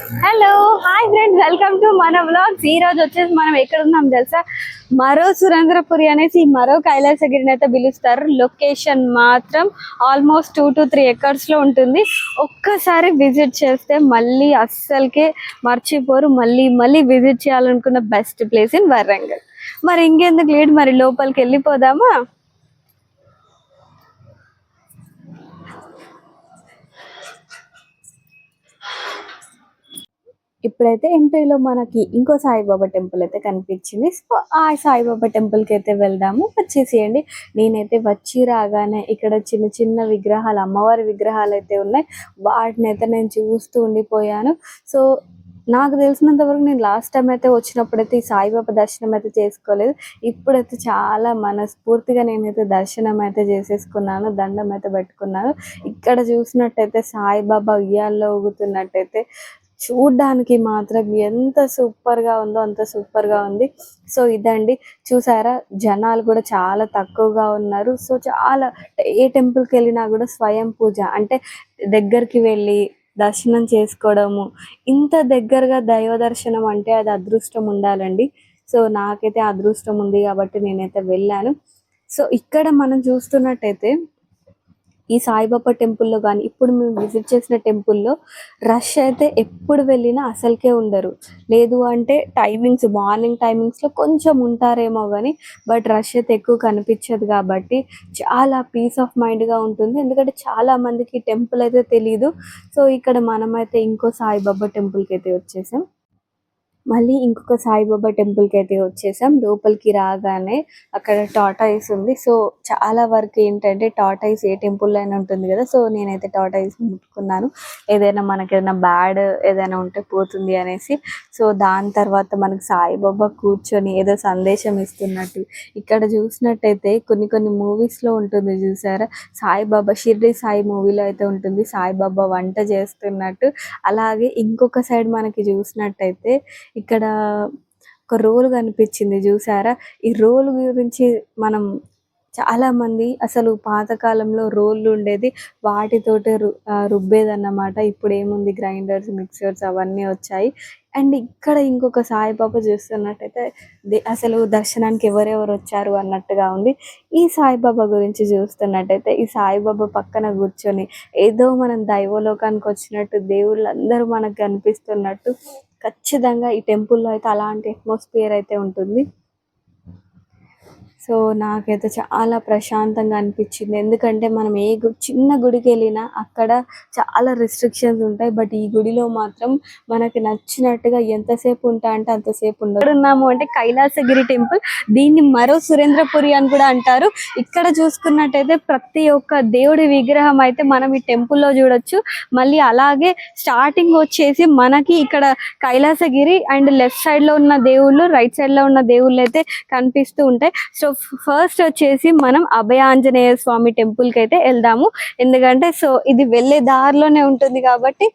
Hello hi friends welcome to మన blogs ఈ రోజు వచ్చేసి మనం ఎక్కడ ఉన్నాం తెలుసా? మరో సురేంద్రపురి అనేసి మరో కైలాసగిరిని అయితే పిలుస్తారు. లొకేషన్ మాత్రం ఆల్మోస్ట్ టూ టు త్రీ ఎకర్స్లో ఉంటుంది. ఒక్కసారి విజిట్ చేస్తే మళ్ళీ అస్సలకే మర్చిపోరు. మళ్ళీ మళ్ళీ విజిట్ చేయాలనుకున్న బెస్ట్ ప్లేస్ ఇన్ వరంగల్. మరి ఇంకెందుకు లేట్ మరి లోపలికి వెళ్ళిపోదామా? ఇప్పుడైతే ఎంట్రీలో మనకి ఇంకో సాయిబాబా టెంపుల్ అయితే కనిపించింది. సో ఆ సాయిబాబా టెంపుల్కి అయితే వెళ్దాము. వచ్చేసేయండి. నేనైతే వచ్చి రాగానే ఇక్కడ చిన్న చిన్న విగ్రహాలు అమ్మవారి విగ్రహాలు అయితే ఉన్నాయి. వాటిని అయితే నేను చూస్తూ ఉండిపోయాను. సో నాకు తెలిసినంత వరకు నేను లాస్ట్ టైం అయితే వచ్చినప్పుడైతే ఈ సాయిబాబా దర్శనం అయితే చేసుకోలేదు. ఇప్పుడైతే చాలా మనస్ఫూర్తిగా నేనైతే దర్శనం అయితే చేసేసుకున్నాను దండం అయితే పెట్టుకున్నాను. ఇక్కడ చూసినట్టయితే సాయిబాబా ఉయ్యాల్లో ఊగుతున్నట్టయితే చూడ్డానికి మాత్రం ఎంత సూపర్గా ఉందో అంత సూపర్గా ఉంది. సో ఇదండి. చూసారా? జనాలు కూడా చాలా తక్కువగా ఉన్నారు. సో చాలా ఏ టెంపుల్కి వెళ్ళినా కూడా స్వయం పూజ. అంటే దగ్గరికి వెళ్ళి దర్శనం చేసుకోవడము. ఇంత దగ్గరగా దైవ దర్శనం అంటే అది అదృష్టం ఉండాలండి. సో నాకైతే అదృష్టం ఉంది కాబట్టి నేనైతే వెళ్ళాను. సో ఇక్కడ మనం చూస్తున్నట్టయితే ఈ సాయిబాబా టెంపుల్లో కానీ ఇప్పుడు మేము విజిట్ చేసిన టెంపుల్లో రష్ అయితే ఎప్పుడు వెళ్ళినా అసలుకే ఉండరు. లేదు అంటే టైమింగ్స్ మార్నింగ్ టైమింగ్స్లో కొంచెం ఉంటారేమో కానీ బట్ రష్ అయితే ఎక్కువ కనిపించదు కాబట్టి చాలా పీస్ ఆఫ్ మైండ్గా ఉంటుంది. ఎందుకంటే చాలా మందికి టెంపుల్ అయితే తెలియదు సో ఇక్కడ మనమైతే ఇంకో సాయిబాబా టెంపుల్కి అయితే వచ్చేసాం. మళ్ళీ ఇంకొక సాయిబాబా టెంపుల్కి అయితే వచ్చేసాం. లోపలికి రాగానే అక్కడ టాటాయిస్ ఉంది. సో చాలా వరకు ఏంటంటే టాటాయిస్ ఏ టెంపుల్ అయినా ఉంటుంది కదా. సో నేనైతే టాటాయిస్ ముట్టుకున్నాను. ఏదైనా మనకి ఏదైనా బ్యాడ్ ఏదైనా ఉంటే పోతుంది అనేసి. సో దాని తర్వాత మనకి సాయిబాబా కూర్చొని ఏదో సందేశం ఇస్తున్నట్టు. ఇక్కడ చూసినట్టయితే కొన్ని కొన్ని మూవీస్లో ఉంటుంది చూసారా? సాయిబాబా షిర్డి సాయి మూవీలో అయితే ఉంటుంది. సాయిబాబా వంట చేస్తున్నట్టు. అలాగే ఇంకొక సైడ్ మనకి చూసినట్టయితే ఇక్కడ ఒక రోల్ కనిపించింది చూసారా ఈ రోలు గురించి మనం చాలా మంది అసలు పాతకాలంలో రోళ్ళు ఉండేది వాటితోటే రు రుబ్బేది అన్నమాట ఇప్పుడు ఏముంది? గ్రైండర్స్ మిక్సర్స్ అవన్నీ వచ్చాయి. అండ్ ఇక్కడ ఇంకొక సాయిబాబా చూస్తున్నట్టయితే దే- అసలు దర్శనానికి ఎవరెవరు వచ్చారు అన్నట్టుగా ఉంది. ఈ సాయిబాబా గురించి చూస్తున్నట్టయితే ఈ సాయిబాబా పక్కన కూర్చొని ఏదో మనం దైవలోకానికి వచ్చినట్టు దేవుళ్ళందరూ మనకు కనిపిస్తున్నట్టు ఖచ్చితంగా ఈ టెంపుల్లో అయితే అలాంటి అట్మాస్ఫియర్ అయితే ఉంటుంది. సో నాకైతే చాలా ప్రశాంతంగా అనిపించింది. ఎందుకంటే మనం ఏ చిన్న గుడికి వెళ్ళినా అక్కడ చాలా రిస్ట్రిక్షన్స్ ఉంటాయి. బట్ ఈ గుడిలో మాత్రం మనకి నచ్చినట్టుగా ఎంతసేపు ఉంటా అంటే అంతసేపు ఉండదు. ఉన్నాము అంటే కైలాసగిరి టెంపుల్. దీన్ని మరో సురేంద్రపురి అని కూడా అంటారు. ఇక్కడ చూసుకున్నట్టయితే ప్రతి ఒక్క దేవుడి విగ్రహం అయితే మనం ఈ టెంపుల్లో చూడొచ్చు. మళ్ళీ అలాగే స్టార్టింగ్ వచ్చేసి మనకి ఇక్కడ కైలాసగిరి అండ్ లెఫ్ట్ సైడ్లో ఉన్న దేవుళ్ళు రైట్ సైడ్లో ఉన్న దేవుళ్ళు అయితే కనిపిస్తూ ఉంటాయి. సో ఫస్ట్ వచ్చేసి మనం అభయాంజనేయ స్వామి టెంపుల్కి అయితే వెళ్దాము. ఎందుకంటే సో ఇది వెళ్ళే దారిలోనే ఉంటుంది కాబట్టి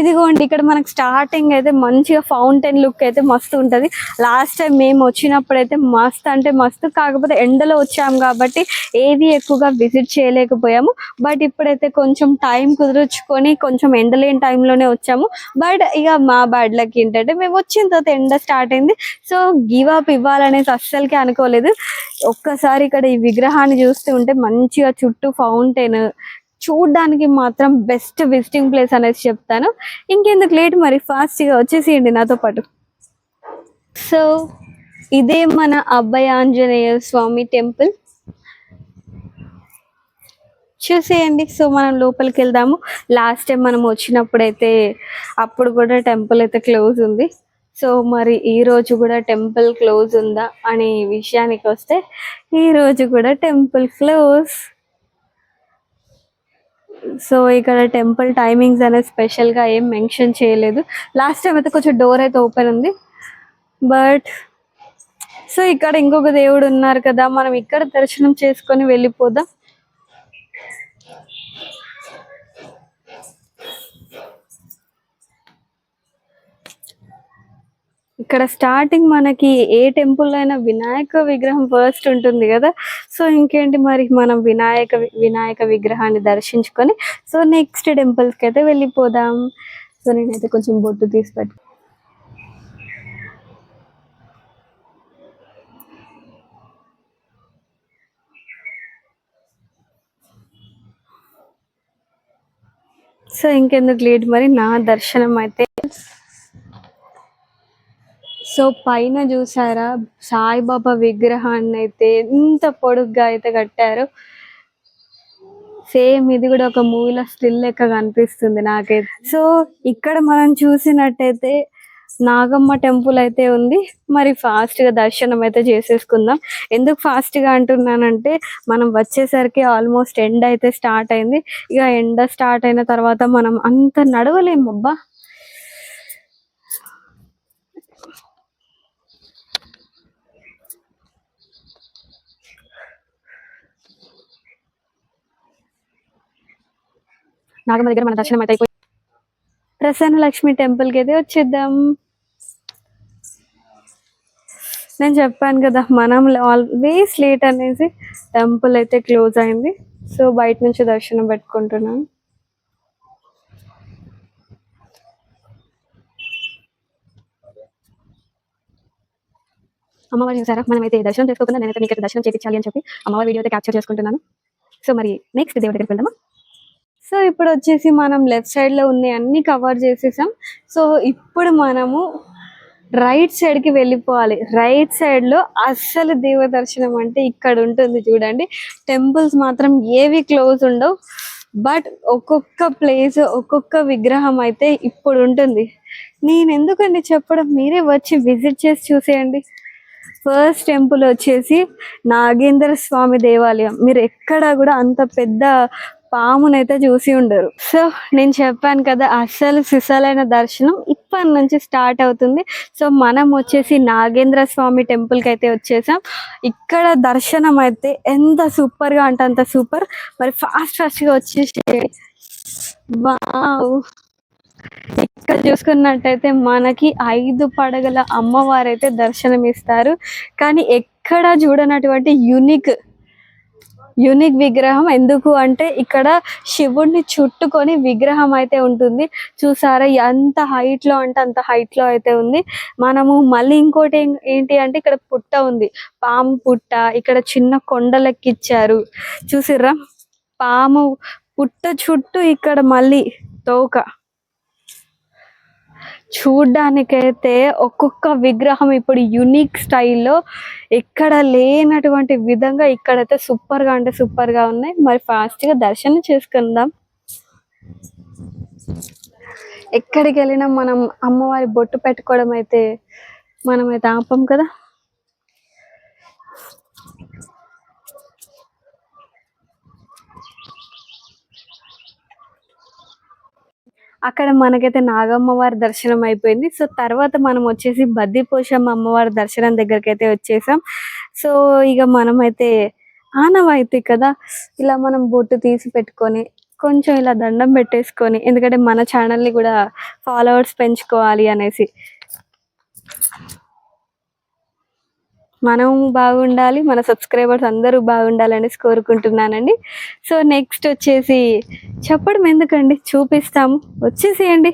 ఇదిగోండి ఇక్కడ మనకు స్టార్టింగ్ అయితే మంచిగా ఫౌంటైన్ లుక్ అయితే మస్తు ఉంటది. లాస్ట్ టైం మేము వచ్చినప్పుడు అయితే మస్తు అంటే మస్తు కాకపోతే ఎండలో వచ్చాము కాబట్టి ఏది ఎక్కువగా విజిట్ చేయలేకపోయాము. బట్ ఇప్పుడైతే కొంచెం టైం కుదుర్చుకొని కొంచెం ఎండలేని టైంలోనే వచ్చాము. బట్ ఇక మా బ్యాడ్ లక్ ఏంటంటే మేము వచ్చిన తర్వాత ఎండ స్టార్ట్ అయింది. సో గివ్ అప్ ఇవ్వాలనేసి అస్సలకి అనుకోలేదు. ఒక్కసారి ఇక్కడ ఈ విగ్రహాన్ని చూస్తూ ఉంటే మంచిగా చుట్టూ ఫౌంటైన్ చూడడానికి మాత్రం బెస్ట్ విజిటింగ్ ప్లేస్ అనేసి చెప్తాను. ఇంకెందుకు లేట్ మరి? ఫాస్ట్గా వచ్చేసేయండి నాతో పాటు. సో ఇదే మన అబ్బాయి ఆంజనేయ స్వామి టెంపుల్ చూసేయండి. సో మనం లోపలికి వెళ్దాము. లాస్ట్ టైం మనం వచ్చినప్పుడైతే అప్పుడు కూడా టెంపుల్ అయితే క్లోజ్ ఉంది. సో మరి ఈ రోజు కూడా టెంపుల్ క్లోజ్ ఉందా అనే విషయానికి వస్తే ఈ రోజు కూడా టెంపుల్ క్లోజ్ సో ఇక్కడ టెంపుల్ టైమింగ్స్ అనేది స్పెషల్గా ఏం మెన్షన్ చేయలేదు. లాస్ట్ టైం అయితే కొంచెం డోర్ అయితే ఓపెన్ ఉంది. బట్ సో ఇక్కడ ఇంకొక దేవుడు ఉన్నారు కదా మనం ఇక్కడ దర్శనం చేసుకొని వెళ్ళిపోదాం. ఇక్కడ స్టార్టింగ్ మనకి ఏ టెంపుల్ అయినా వినాయక విగ్రహం ఫస్ట్ ఉంటుంది కదా. సో ఇంకేంటి మరి మనం వినాయక వినాయక విగ్రహాన్ని దర్శించుకొని సో నెక్స్ట్ టెంపుల్స్కి అయితే వెళ్ళిపోదాం. సో నేనైతే కొంచెం బొట్టు తీసి పెట్టు సో ఇంకెందుకు లేట్ మరి? నా దర్శనం అయితే సో పైన చూసారా సాయిబాబా విగ్రహాన్ని అయితే ఎంత పొడుగ్గా అయితే కట్టారు. సేమ్ ఇది కూడా ఒక మూవీలో స్టిల్ లెక్క కనిపిస్తుంది నాకైతే. సో ఇక్కడ మనం చూసినట్టయితే నాగమ్మ టెంపుల్ అయితే ఉంది. మరి ఫాస్ట్గా దర్శనం అయితే చేసేసుకుందాం. ఎందుకు ఫాస్ట్గా అంటున్నానంటే మనం వచ్చేసరికి ఆల్మోస్ట్ ఎండ్ అయితే స్టార్ట్ అయింది. ఇక ఎండ స్టార్ట్ అయిన తర్వాత మనం అంత నడవలేము అబ్బా నాగమ్మ దగ్గర మన దర్శనం అయితే అయిపోయి ప్రసన్న లక్ష్మి టెంపుల్కి అయితే వచ్చేద్దాం. నేను చెప్పాను కదా మనం ఆల్వేస్ లేట్ అనేసి టెంపుల్ అయితే క్లోజ్ అయింది. సో బయట నుంచి దర్శనం పెట్టుకుంటున్నాను అమ్మవారి చూసారా? మనం అయితే దర్శనం చేసుకోకుండా నేనైతే మీకు దర్శనం చేయించాలి అని చెప్పి అమ్మవారి వీడియో అయితే క్యాప్చర్ చేసుకుంటున్నాను. సో మరి నెక్స్ట్ దేవుడి దగ్గరికి వెళ్దామా? సో ఇప్పుడు వచ్చేసి మనం లెఫ్ట్ సైడ్లో ఉన్న అన్ని కవర్ చేసేసాం. సో ఇప్పుడు మనము రైట్ సైడ్కి వెళ్ళిపోవాలి. రైట్ సైడ్లో అస్సలు దేవ దర్శనం అంటే ఇక్కడ ఉంటుంది చూడండి. టెంపుల్స్ మాత్రం ఏవి క్లోజ్ ఉండవు. బట్ ఒక్కొక్క ప్లేస్ ఒక్కొక్క విగ్రహం అయితే ఇప్పుడు ఉంటుంది. నేను ఎందుకండి చెప్పడం? మీరే వచ్చి విజిట్ చేసి చూసేయండి. ఫస్ట్ టెంపుల్ వచ్చేసి నాగేంద్ర స్వామి దేవాలయం. మీరు ఎక్కడ కూడా అంత పెద్ద పామునైతే చూసి ఉండరు. సో నేను చెప్పాను కదా అస్సలు సిసలైన దర్శనం ఇప్పటి నుంచి స్టార్ట్ అవుతుంది. సో మనం వచ్చేసి నాగేంద్ర స్వామి టెంపుల్కి అయితే వచ్చేసాం. ఇక్కడ దర్శనం అయితే ఎంత సూపర్గా అంటే అంత సూపర్. మరి ఫాస్ట్ ఫాస్ట్గా వచ్చేసి వావ్! ఇక్కడ చూసుకున్నట్టయితే మనకి ఐదు పడగల అమ్మవారు అయితే దర్శనం ఇస్తారు కానీ ఎక్కడ చూడనటువంటి యునిక్ యునిక్ విగ్రహం. ఎందుకు అంటే ఇక్కడ శివుడిని చుట్టుకొని విగ్రహం అయితే ఉంటుంది. చూసారా ఎంత హైట్లో అంటే అంత హైట్లో అయితే ఉంది. మనము మళ్ళీ ఇంకోటి ఏంటి అంటే ఇక్కడ పుట్ట ఉంది. పాము పుట్ట ఇక్కడ చిన్న కొండలెక్కిచ్చారు. చూసిర్రా? పాము పుట్ట చుట్టూ ఇక్కడ మళ్ళీ తోక. చూడ్డానికైతే ఒక్కొక్క విగ్రహం ఇప్పుడు యునిక్ స్టైల్లో ఎక్కడ లేనటువంటి విధంగా ఇక్కడైతే సూపర్గా అంటే సూపర్గా ఉన్నాయి. మరి ఫాస్ట్గా దర్శనం చేసుకుందాం. ఎక్కడికి వెళ్ళినా మనం అమ్మవారి బొట్టు పెట్టుకోవడం అయితే మనమైతే ఆపం కదా. అక్కడ మనకైతే నాగమ్మ వారి దర్శనం అయిపోయింది. సో తర్వాత మనం వచ్చేసి బద్దిపోషమ్మ అమ్మవారి దర్శనం దగ్గరికి అయితే వచ్చేసాం. సో ఇక మనమైతే ఆనవాయితీ కదా ఇలా మనం బొట్టు తీసి పెట్టుకొని కొంచెం ఇలా దండం పెట్టేసుకొని ఎందుకంటే మన ఛానల్ని కూడా ఫాలోవర్స్ పెంచుకోవాలి అనేసి. మనం బాగుండాలి మన సబ్స్క్రైబర్స్ అందరూ బాగుండాలనేసి కోరుకుంటున్నానండి. సో నెక్స్ట్ వచ్చేసి చెప్పడం ఎందుకండి? చూపిస్తాము. వచ్చేసేయండి.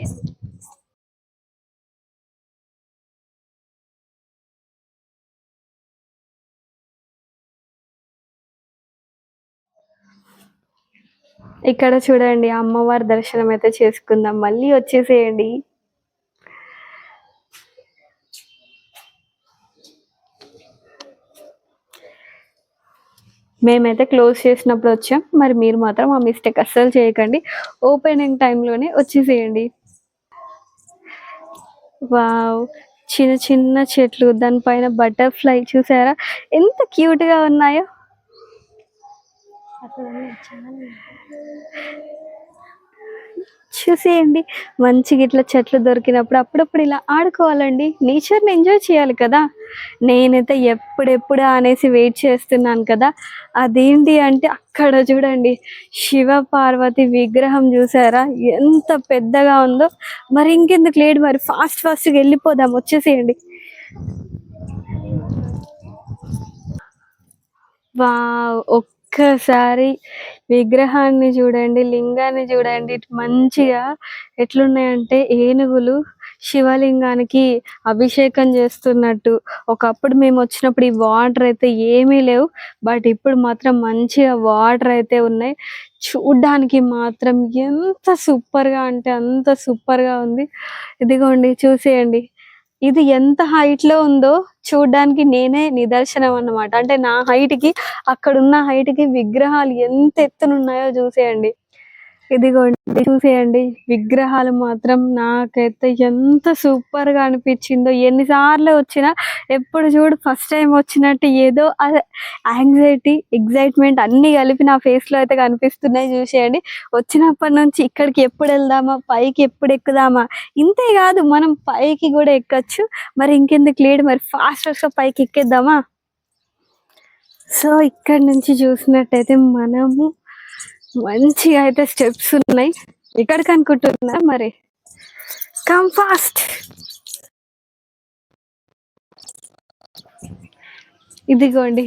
ఇక్కడ చూడండి అమ్మవారి దర్శనం అయితే చేసుకుందాం. మళ్ళీ వచ్చేసేయండి. మేమైతే క్లోజ్ చేసినప్పుడు వచ్చాం. మరి మీరు మాత్రం ఆ మిస్టేక్ అస్సలు చేయకండి. ఓపెనింగ్ టైంలోనే వచ్చేసేయండి. వావ్! చిన్న చిన్న చెట్లు దానిపైన బటర్ఫ్లై చూసారా? ఎంత క్యూట్గా ఉన్నాయో. చూసేయండి. మంచిగా ఇట్లా చెట్లు దొరికినప్పుడు అప్పుడప్పుడు ఇలా ఆడుకోవాలండి. నేచర్ని ఎంజాయ్ చేయాలి కదా. నేనైతే ఎప్పుడెప్పుడు అనేసి వెయిట్ చేస్తున్నాను కదా. అదేంటి అంటే అక్కడ చూడండి. శివ పార్వతి విగ్రహం చూసారా? ఎంత పెద్దగా ఉందో. మరి ఇంకెందుకు లేడు మరి ఫాస్ట్ ఫాస్ట్గా వెళ్ళిపోదాం. వచ్చేసేయండి. వావ్ ఒక్కసారి విగ్రహాన్ని చూడండి లింగాన్ని చూడండి. మంచిగా ఎట్లున్నాయంటే ఏనుగులు శివలింగానికి అభిషేకం చేస్తున్నట్టు. ఒకప్పుడు మేము వచ్చినప్పుడు ఈ వాటర్ అయితే ఏమీ లేవు బట్ ఇప్పుడు మాత్రం మంచిగా వాటర్ అయితే ఉన్నాయి. చూడ్డానికి మాత్రం ఎంత సూపర్గా అంటే అంత సూపర్గా ఉంది. ఇదిగోండి చూసేయండి. ఇది ఎంత హైట్లో ఉందో చూడ్డానికి నేనే నిదర్శనం అన్నమాట. అంటే నా హైట్కి అక్కడున్న హైట్కి విగ్రహాలు ఎంత ఎత్తునున్నాయో చూసేయండి. ఇదిగోండి చూసేయండి. విగ్రహాలు మాత్రం నాకైతే ఎంత సూపర్గా అనిపించిందో ఎన్నిసార్లు వచ్చినా ఎప్పుడు చూడు ఫస్ట్ టైం వచ్చినట్టు ఏదో యాంగ్జైటీ ఎగ్జైట్మెంట్ అన్ని కలిపి నా ఫేస్లో అయితే కనిపిస్తున్నాయి చూసేయండి. వచ్చినప్పటి నుంచి ఇక్కడికి ఎప్పుడు వెళ్దామా పైకి ఎప్పుడు ఎక్కుదామా? ఇంతే కాదు మనం పైకి కూడా ఎక్కచ్చు. మరి ఇంకెందుకు లేడు మరి ఫాస్ట్గా పైకి ఎక్కేద్దామా? సో ఇక్కడ నుంచి చూసినట్టయితే మనము మంచిగా అయితే స్టెప్స్ ఉన్నాయి. ఎక్కడికి అనుకుంటున్నా మరి? కమ్ ఫాస్ట్ ఇదిగోండి.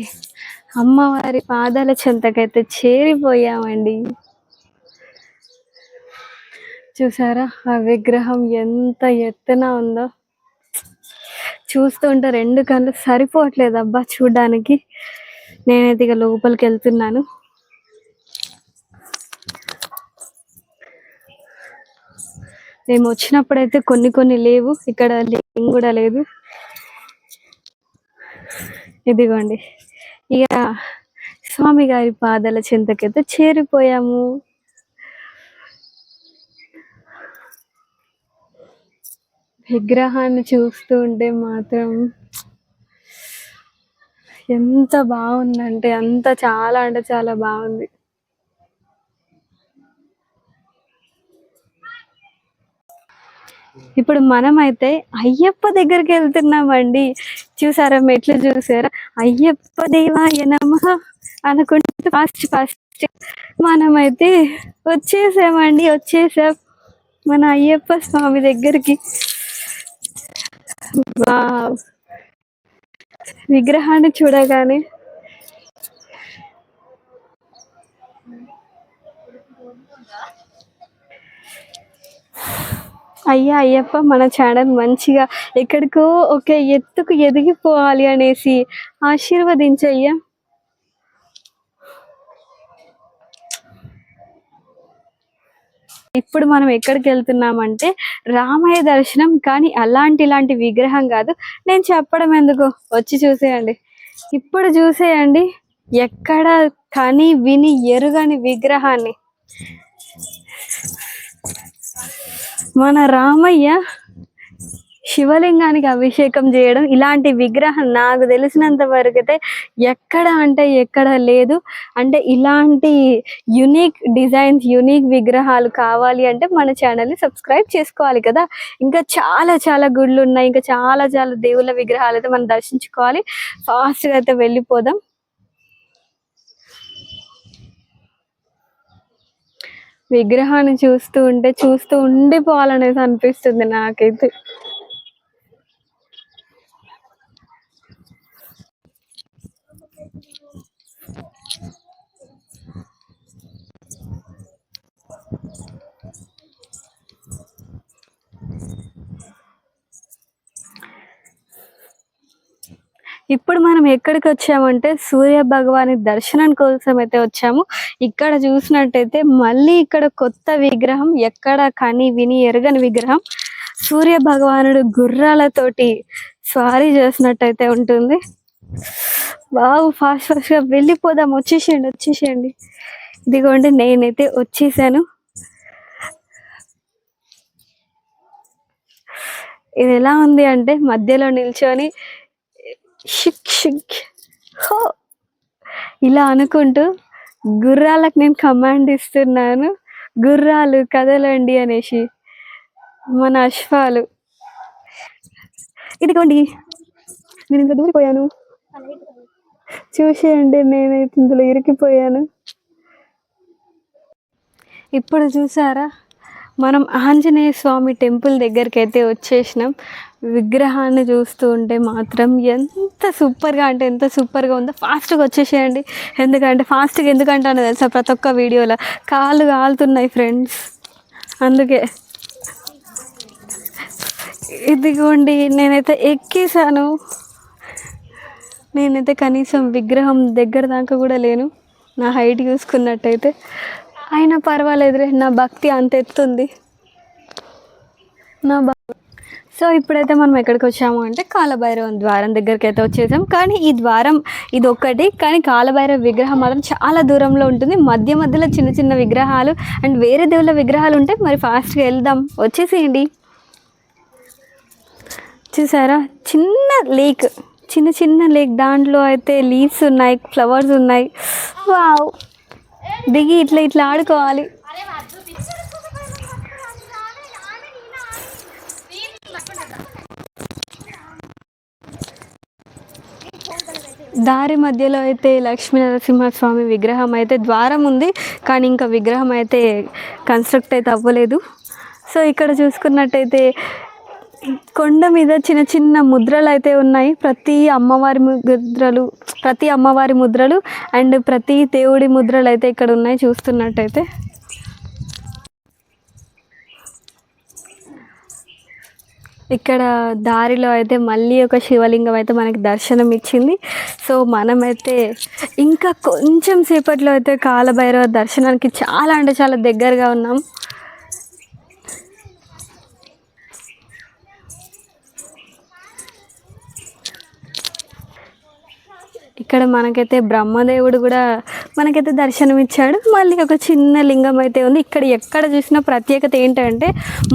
అమ్మవారి పాదాల చెంతకైతే చేరిపోయామండి. చూసారా? ఆ విగ్రహం ఎంత ఎత్తున ఉందో. చూస్తుంటే రెండు కళ్ళు సరిపోవట్లేదు అబ్బా చూడడానికి. నేనైతే ఇక లోపలికి వెళ్తున్నాను మేము వచ్చినప్పుడైతే కొన్ని కొన్ని లేవు. ఇక్కడ లింగం కూడా లేదు. ఇదిగోండి. ఇక స్వామి గారి పాదాల చింతకైతే చేరిపోయాము. విగ్రహాన్ని చూస్తూ ఉంటే మాత్రం ఎంత బాగుందంటే అంత చాలా అంటే చాలా బాగుంది. ఇప్పుడు మనమైతే అయ్యప్ప దగ్గరికి వెళ్తున్నామండి. చూసారా మెట్లు చూసారా? అయ్యప్ప దేవాయ నమ అనుకుంటూ ఫాస్ట్ ఫాస్ట్ మనమైతే వచ్చేసామండి వచ్చేసాం. మన అయ్యప్ప స్వామి దగ్గరికి. వావ్. విగ్రహాన్ని చూడగానే అయ్యా అయ్యప్ప మన ఛానల్ మంచిగా ఎక్కడికో ఒక ఎత్తుకు ఎదిగిపోవాలి అనేసి ఆశీర్వదించయ్యా. ఇప్పుడు మనం ఎక్కడికి వెళ్తున్నామంటే రామయ్య దర్శనం కానీ అలాంటి ఇలాంటి విగ్రహం కాదు. నేను చెప్పడం ఎందుకు? వచ్చి చూసేయండి. ఇప్పుడు చూసేయండి ఎక్కడ కని విని ఎరుగని విగ్రహాన్ని. మన రామయ్య శివలింగానికి అభిషేకం చేయడం ఇలాంటి విగ్రహం నాకు తెలిసినంత వరకు అయితే ఎక్కడ అంటే ఎక్కడ లేదు. అంటే ఇలాంటి యునిక్ డిజైన్స్ యునిక్ విగ్రహాలు కావాలి అంటే మన ఛానల్ని సబ్స్క్రైబ్ చేసుకోవాలి కదా. ఇంకా చాలా చాలా గుళ్ళు ఉన్నాయి. ఇంకా చాలా చాలా దేవుళ్ళ విగ్రహాలు అయితే మనం దర్శించుకోవాలి. ఫాస్ట్గా అయితే వెళ్ళిపోదాం. విగ్రహాన్ని చూస్తూ ఉంటే చూస్తూ ఉండిపోవాలనేసి అనిపిస్తుంది నాకైతే. ఇప్పుడు మనం ఎక్కడికి వచ్చామంటే సూర్య భగవాని దర్శనం కోసం అయితే వచ్చాము. ఇక్కడ చూసినట్టయితే మళ్ళీ ఇక్కడ కొత్త విగ్రహం ఎక్కడ కని విని ఎరగని విగ్రహం సూర్య భగవానుడు గుర్రాలతోటి స్వారీ చేసినట్టయితే ఉంటుంది. బాగు ఫాస్ట్ ఫాస్ట్గా వెళ్ళిపోదాం వచ్చేసేయండి వచ్చేసేయండి. ఇదిగోండి నేనైతే వచ్చేసాను. ఇది ఎలా ఉంది అంటే మధ్యలో నిల్చొని షిక్ షిక్ హో ఇలా అనుకుంటూ గుర్రాలకు నేను కమాండ్ ఇస్తున్నాను. గుర్రాలు కదలండి అనేసి. మన అశ్వాలు. ఇదిగోండి. నేను ఇంత దూరిపోయాను చూసేయండి నేనైతే ఇందులో ఇరికిపోయాను. ఇప్పుడు చూసారా? మనం ఆంజనేయ స్వామి టెంపుల్ దగ్గరికి అయితే వచ్చేసినాం. విగ్రహాన్ని చూస్తూ ఉంటే మాత్రం ఎంత సూపర్గా అంటే ఎంత సూపర్గా ఉందో ఫాస్ట్గా వచ్చేసేయండి. ఎందుకంటే ఫాస్ట్గా ఎందుకంటే తెలుసా ప్రతి ఒక్క వీడియోలో? కాళ్ళు కాలుతున్నాయి ఫ్రెండ్స్. అందుకే ఇదిగోండి నేనైతే ఎక్కేసాను నేనైతే కనీసం విగ్రహం దగ్గర దాకా కూడా లేను. నా హైట్ చూసుకున్నట్టయితే. అయినా పర్వాలేదురే నా భక్తి అంత ఎత్తుంది. నా సో ఇప్పుడైతే మనం ఎక్కడికి వచ్చాము అంటే కాలభైరవం ద్వారం దగ్గరికి అయితే వచ్చేసాం. కానీ ఈ ద్వారం ఇది ఒక్కటి కానీ కాలభైరవ విగ్రహం మాత్రం చాలా దూరంలో ఉంటుంది. మధ్య మధ్యలో చిన్న చిన్న విగ్రహాలు అండ్ వేరే దేవుళ్ళ విగ్రహాలు ఉంటాయి మరి ఫాస్ట్గా వెళ్దాం. వచ్చేసేయండి. చూసారా? చిన్న లేక్ చిన్న చిన్న లేక్ దాంట్లో అయితే లీవ్స్ ఉన్నాయి ఫ్లవర్స్ ఉన్నాయి. వావ్ దిగి ఇట్లా ఇట్లా ఆడుకోవాలి. దారి మధ్యలో అయితే లక్ష్మీ నరసింహస్వామి విగ్రహం అయితే ద్వారం ఉంది కానీ ఇంకా విగ్రహం అయితే కన్స్ట్రక్ట్ అయితే అవ్వలేదు. సో ఇక్కడ చూసుకున్నట్టయితే కొండ మీద చిన్న చిన్న ముద్రలు అయితే ఉన్నాయి. ప్రతి అమ్మవారి ముద్రలు ప్రతి అమ్మవారి ముద్రలు అండ్ ప్రతి దేవుడి ముద్రలు అయితే ఇక్కడ ఉన్నాయి చూస్తున్నట్టయితే. ఇక్కడ దారిలో అయితే మళ్ళీ ఒక శివలింగం అయితే మనకి దర్శనం ఇచ్చింది. సో మనమైతే ఇంకా కొంచెం సేపట్లో అయితే కాలభైరవ దర్శనానికి చాలా అంటే చాలా దగ్గరగా ఉన్నాం. ఇక్కడ మనకైతే బ్రహ్మదేవుడు కూడా మనకైతే దర్శనం ఇచ్చాడు మళ్ళీ ఒక చిన్న లింగం అయితే ఉంది. ఇక్కడ ఎక్కడ చూసిన ప్రత్యేకత ఏంటంటే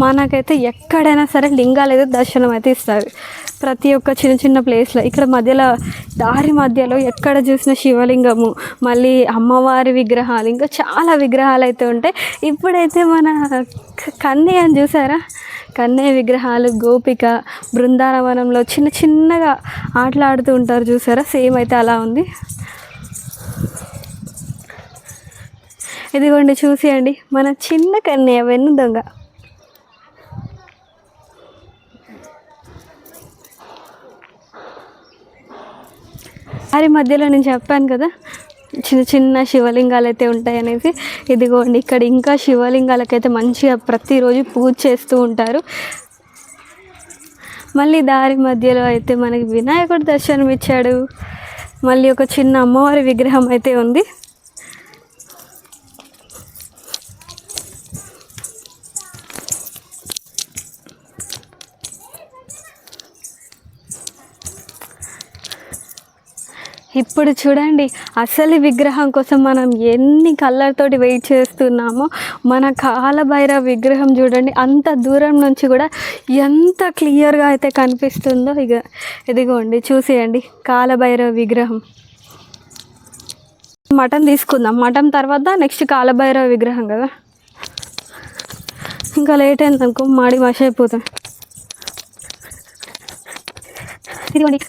మనకైతే ఎక్కడైనా సరే లింగాలు అయితే దర్శనం అయితే ఇస్తారు. ప్రతి ఒక్క చిన్న చిన్న ప్లేస్లో ఇక్కడ మధ్యలో దారి మధ్యలో ఎక్కడ చూసిన శివలింగము మళ్ళీ అమ్మవారి విగ్రహాలు ఇంకా చాలా విగ్రహాలు అయితే ఉంటాయి. ఇప్పుడైతే మన కన్నయ్య అని చూసారా? కన్నయ్య విగ్రహాలు గోపిక బృందావనంలో చిన్న చిన్నగా ఆటలాడుతూ ఉంటారు చూసారా? సేమ్ అయితే అలా ఉంది. ఇదిగోండి చూసేయండి. మన చిన్న కన్నయ్య వెన్ను దొంగ. దారి మధ్యలో నేను చెప్పాను కదా చిన్న చిన్న శివలింగాలు అయితే ఉంటాయి అనేసి ఇదిగోండి ఇక్కడ ఇంకా శివలింగాలకైతే మంచిగా ప్రతిరోజు పూజ చేస్తూ ఉంటారు. మళ్ళీ దారి మధ్యలో అయితే మనకి వినాయకుడు దర్శనం ఇచ్చాడు మళ్ళీ ఒక చిన్న అమ్మవారి విగ్రహం అయితే ఉంది. ఇప్పుడు చూడండి అసలు విగ్రహం కోసం మనం ఎన్ని కళ్ళతోటి వెయిట్ చేస్తున్నామో మన కాలభైరవ విగ్రహం చూడండి అంత దూరం నుంచి కూడా ఎంత క్లియర్గా అయితే కనిపిస్తుందో ఇక ఇదిగోండి చూసేయండి కాలభైరవ విగ్రహం. మటన్ తీసుకుందాం మటన్ తర్వాత నెక్స్ట్ కాలభైరవ విగ్రహం కదా. ఇంకా లేట్ అయింది అనుకో మాడి మష అయిపోతాం. ఇదిగోండి.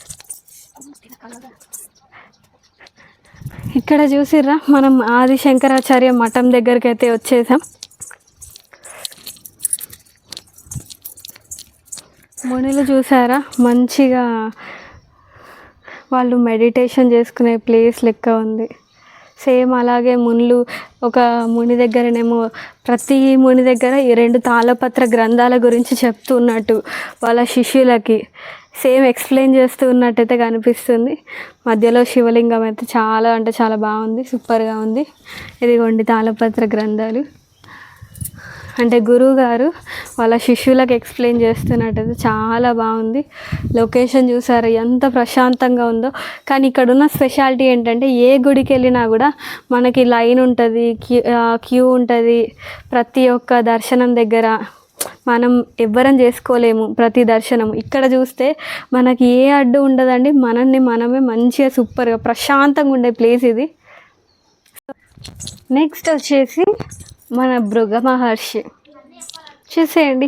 ఇక్కడ చూసిర్రా మనం ఆది శంకరాచార్య మఠం దగ్గరికి అయితే వచ్చేసాం. మునులు చూసారా? మంచిగా వాళ్ళు మెడిటేషన్ చేసుకునే ప్లేస్ లెక్క ఉంది. సేమ్ అలాగే మునులు ఒక ముని దగ్గరనేమో ప్రతి ముని దగ్గర ఈ రెండు తాళపత్ర గ్రంథాల గురించి చెప్తున్నట్టు వాళ్ళ శిష్యులకి. సేమ్ ఎక్స్ప్లెయిన్ చేస్తూ ఉన్నట్టయితే కనిపిస్తుంది. మధ్యలో శివలింగం అయితే చాలా అంటే చాలా బాగుంది సూపర్గా ఉంది. ఇదిగోండి తాళపత్ర గ్రంథాలు. అంటే గురువు గారు వాళ్ళ శిష్యులకు ఎక్స్ప్లెయిన్ చేస్తున్నట్టయితే చాలా బాగుంది. లొకేషన్ చూసారు ఎంత ప్రశాంతంగా ఉందో. కానీ ఇక్కడ ఉన్న స్పెషాలిటీ ఏంటంటే ఏ గుడికి వెళ్ళినా కూడా మనకి లైన్ ఉంటుంది క్యూ క్యూ ఉంటుంది. ప్రతి ఒక్క దర్శనం దగ్గర మనం ఎవ్వరం చేసుకోలేము ప్రతి దర్శనం ఇక్కడ చూస్తే మనకి ఏ అడ్డు ఉండదండి. మనల్ని మనమే మంచిగా సూపర్గా ప్రశాంతంగా ఉండే ప్లేస్ ఇది. నెక్స్ట్ వచ్చేసి మన భృగ మహర్షి. చూసేయండి.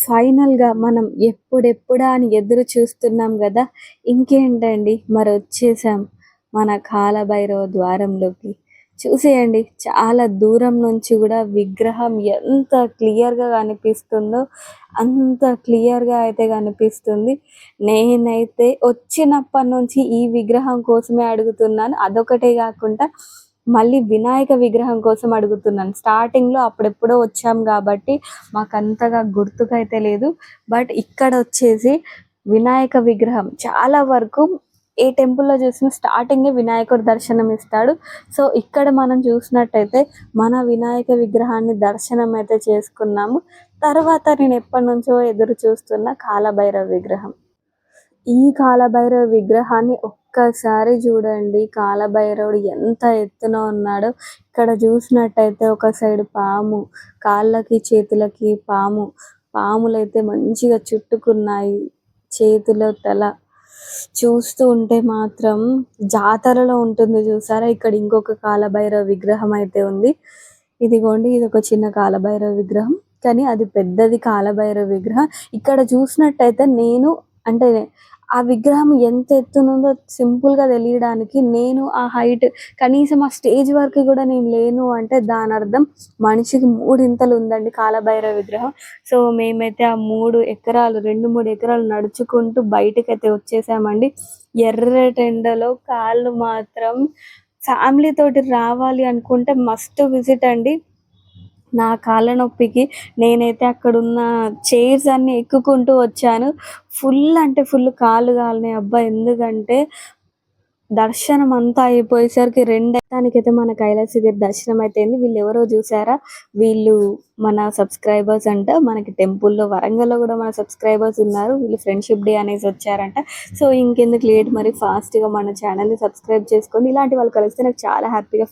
ఫైనల్గా మనం ఎప్పుడెప్పుడా అని ఎదురు చూస్తున్నాం కదా ఇంకేంటండి? మరి వచ్చేసాం మన కాలభైరవ ద్వారంలోకి. చూసేయండి చాలా దూరం నుంచి కూడా విగ్రహం ఎంత క్లియర్గా కనిపిస్తుందో అంత క్లియర్గా అయితే కనిపిస్తుంది. నేనైతే వచ్చినప్పటి నుంచి ఈ విగ్రహం కోసమే అడుగుతున్నాను. అదొకటే కాకుండా మళ్ళీ వినాయక విగ్రహం కోసం అడుగుతున్నాను. స్టార్టింగ్లో అప్పుడెప్పుడో వచ్చాం కాబట్టి మాకు అంతగా గుర్తుకైతే లేదు. బట్ ఇక్కడ వచ్చేసి వినాయక విగ్రహం. చాలా వరకు ఏ టెంపుల్లో చూసినా స్టార్టింగే వినాయకుడు దర్శనం ఇస్తాడు. సో ఇక్కడ మనం చూసినట్టయితే మన వినాయక విగ్రహాన్ని దర్శనం అయితే చేసుకున్నాము. తర్వాత నేను ఎప్పటి నుంచో ఎదురు చూస్తున్న కాలభైరవ విగ్రహం. ఈ కాలభైరవ విగ్రహాన్ని ఒక్కసారి చూడండి. కాలభైరవుడు ఎంత ఎత్తున ఉన్నాడో. ఇక్కడ చూసినట్టయితే ఒక సైడ్ పాము కాళ్ళకి చేతులకి పాము. పాములు అయితే మంచిగా చుట్టుకున్నాయి. చేతిలో తల. చూస్తూ ఉంటే మాత్రం జాతరలో ఉంటుంది చూసారా? ఇక్కడ ఇంకొక కాలభైరవ విగ్రహం అయితే ఉంది. ఇదిగోండి ఇది ఒక చిన్న కాలభైరవ విగ్రహం. కానీ అది పెద్దది కాలభైరవ విగ్రహం. ఇక్కడ చూసినట్టయితే నేను అంటే ఆ విగ్రహం ఎంత ఎత్తునుందో సింపుల్గా తెలియడానికి నేను ఆ హైట్ కనీసం ఆ స్టేజ్ వరకు కూడా నేను లేను అంటే దాని అర్థం మనిషికి మూడింతలు ఉందండి కాలభైరవ విగ్రహం. సో మేమైతే ఆ మూడు ఎకరాలు రెండు మూడు ఎకరాలు నడుచుకుంటూ బయటకైతే వచ్చేసామండి. ఎర్రటెండలో కాళ్ళు మాత్రం ఫ్యామిలీ తోటి రావాలి అనుకుంటే మస్ట్ విజిట్ అండి. నా కాళ్ళ నొప్పికి నేనైతే అక్కడ ఉన్న చైర్స్ అన్ని ఎక్కుకుంటూ వచ్చాను. ఫుల్ అంటే ఫుల్ కాళ్ళు కాలినాయి. అబ్బా ఎందుకంటే దర్శనం అంతా అయిపోయేసరికి రెండు దానికైతే మన కైలాసగిరి దర్శనం అయితే వీళ్ళు ఎవరో చూసారా? వీళ్ళు మన సబ్స్క్రైబర్స్ అంట. మనకి టెంపుల్లో వరంగల్లో కూడా మన సబ్స్క్రైబర్స్ ఉన్నారు. వీళ్ళు ఫ్రెండ్షిప్ డే అనేసి వచ్చారంట. సో ఇంకెందుకు లేట్? మరి ఫాస్ట్గా మన ఛానల్ని సబ్స్క్రైబ్ చేసుకోండి ఇలాంటి వాళ్ళు కలిస్తే నాకు చాలా హ్యాపీగా